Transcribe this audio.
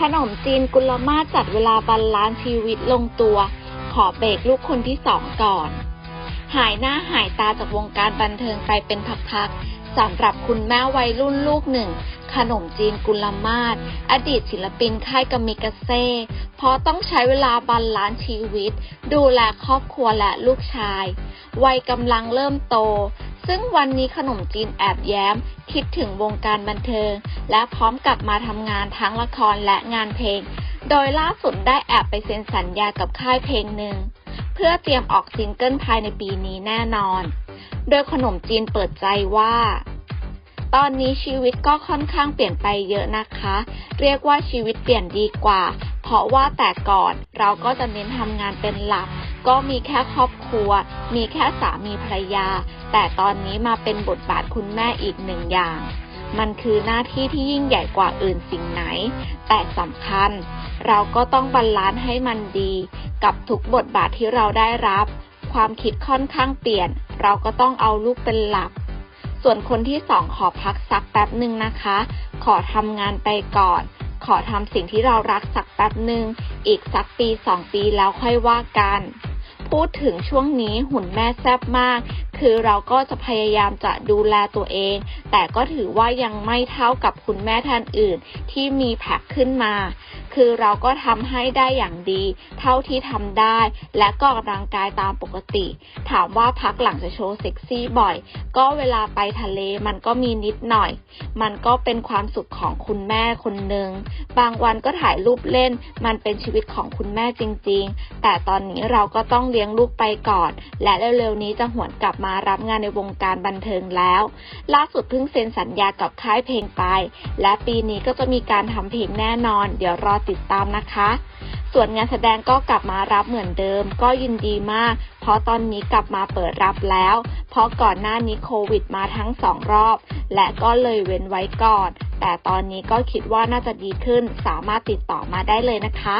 ขนมจีนกุลมาศจัดเวลาบรรลานซ์ชีวิตลงตัว ขอเบรกลูกคนที่สองก่อน หายหน้าหายตาจากวงการบันเทิงไปเป็นพักๆสำหรับคุณแม่วัยรุ่นลูกหนึ่ง ขนมจีนกุลมาศอดีตศิลปินค่ายกามิกาเซ่เพราะต้องใช้เวลาบรรลานซ์ชีวิต ดูแลครอบครัวและลูกชาย วัยกำลังเริ่มโต ซึ่งวันนี้ขนมจีนแอบแย้ม คิดถึงวงการบันเทิง และพร้อมกลับมาทำงานทั้งละครและงานเพลง โดยล่าสุดได้แอบไปเซ็นสัญญากับค่ายเพลงหนึ่ง เพื่อเตรียมออกซิงเกิลภายในปีนี้แน่นอน โดยขนมจีนเปิดใจว่า ตอนนี้ชีวิตก็ค่อนข้างเปลี่ยนไปเยอะนะคะ เรียกว่าชีวิตเปลี่ยนดีกว่า เพราะว่าแต่ก่อนเราก็จะเน้นทำงานเป็นหลัก ก็มีแค่ครอบครัว มีแค่สามีภรรยา แต่ตอนนี้มาเป็นบทบาทคุณแม่อีกหนึ่งอย่าง มันคือหน้าที่ที่ยิ่งใหญ่กว่าอื่นสิ่งไหน แต่สำคัญ เราก็ต้องบาลานซ์ให้มันดี กับทุกบทบาทที่เราได้รับ ความคิดค่อนข้างเปลี่ยน เราก็ต้องเอาลูกเป็นหลัก ส่วนคนที่สองขอพักสักแป๊บหนึ่งนะคะ ขอทำงานไปก่อนขอทำสิ่งที่เรารักสักแป๊บหนึ่ง อีกสักปีสองปีแล้วค่อยว่ากัน พูดถึงช่วงนี้หุ่นแม่แซ่บมาก คือเราก็จะพยายามจะดูแลตัวเอง แต่ก็ถือว่ายังไม่เท่ากับคุณแม่ท่านอื่นที่มีแพ็คขึ้นมา คือเราก็ทำให้ได้อย่างดี เท่าที่ทำได้ และก็ออกกำลังกายตามปกติ ถามว่าพักหลังจะโชว์เซ็กซี่บ่อย ก็เวลาไปทะเลมันก็มีนิดหน่อย มันก็เป็นความสุขของคุณแม่คนหนึ่งบางวันก็ถ่ายรูปเล่น มันเป็นชีวิตของคุณแม่จริง ๆ แต่ตอนนี้เราก็ต้องเลี้ยงลูกไปก่อน และเร็วๆนี้จะหวนกลับมามารับงานในวงการบันเทิงแล้ว ล่าสุดเพิ่งเซ็นสัญญากับค่ายเพลงไป และปีนี้ก็จะมีการทำเพลงแน่นอน เดี๋ยวรอติดตามนะคะ ส่วนงานแสดงก็กลับมารับเหมือนเดิม ก็ยินดีมาก เพราะตอนนี้กลับมาเปิดรับแล้ว เพราะก่อนหน้านี้โควิดมาทั้งสองรอบ และก็เลยเว้นไว้ก่อน แต่ตอนนี้ก็คิดว่าน่าจะดีขึ้น สามารถติดต่อมาได้เลยนะคะ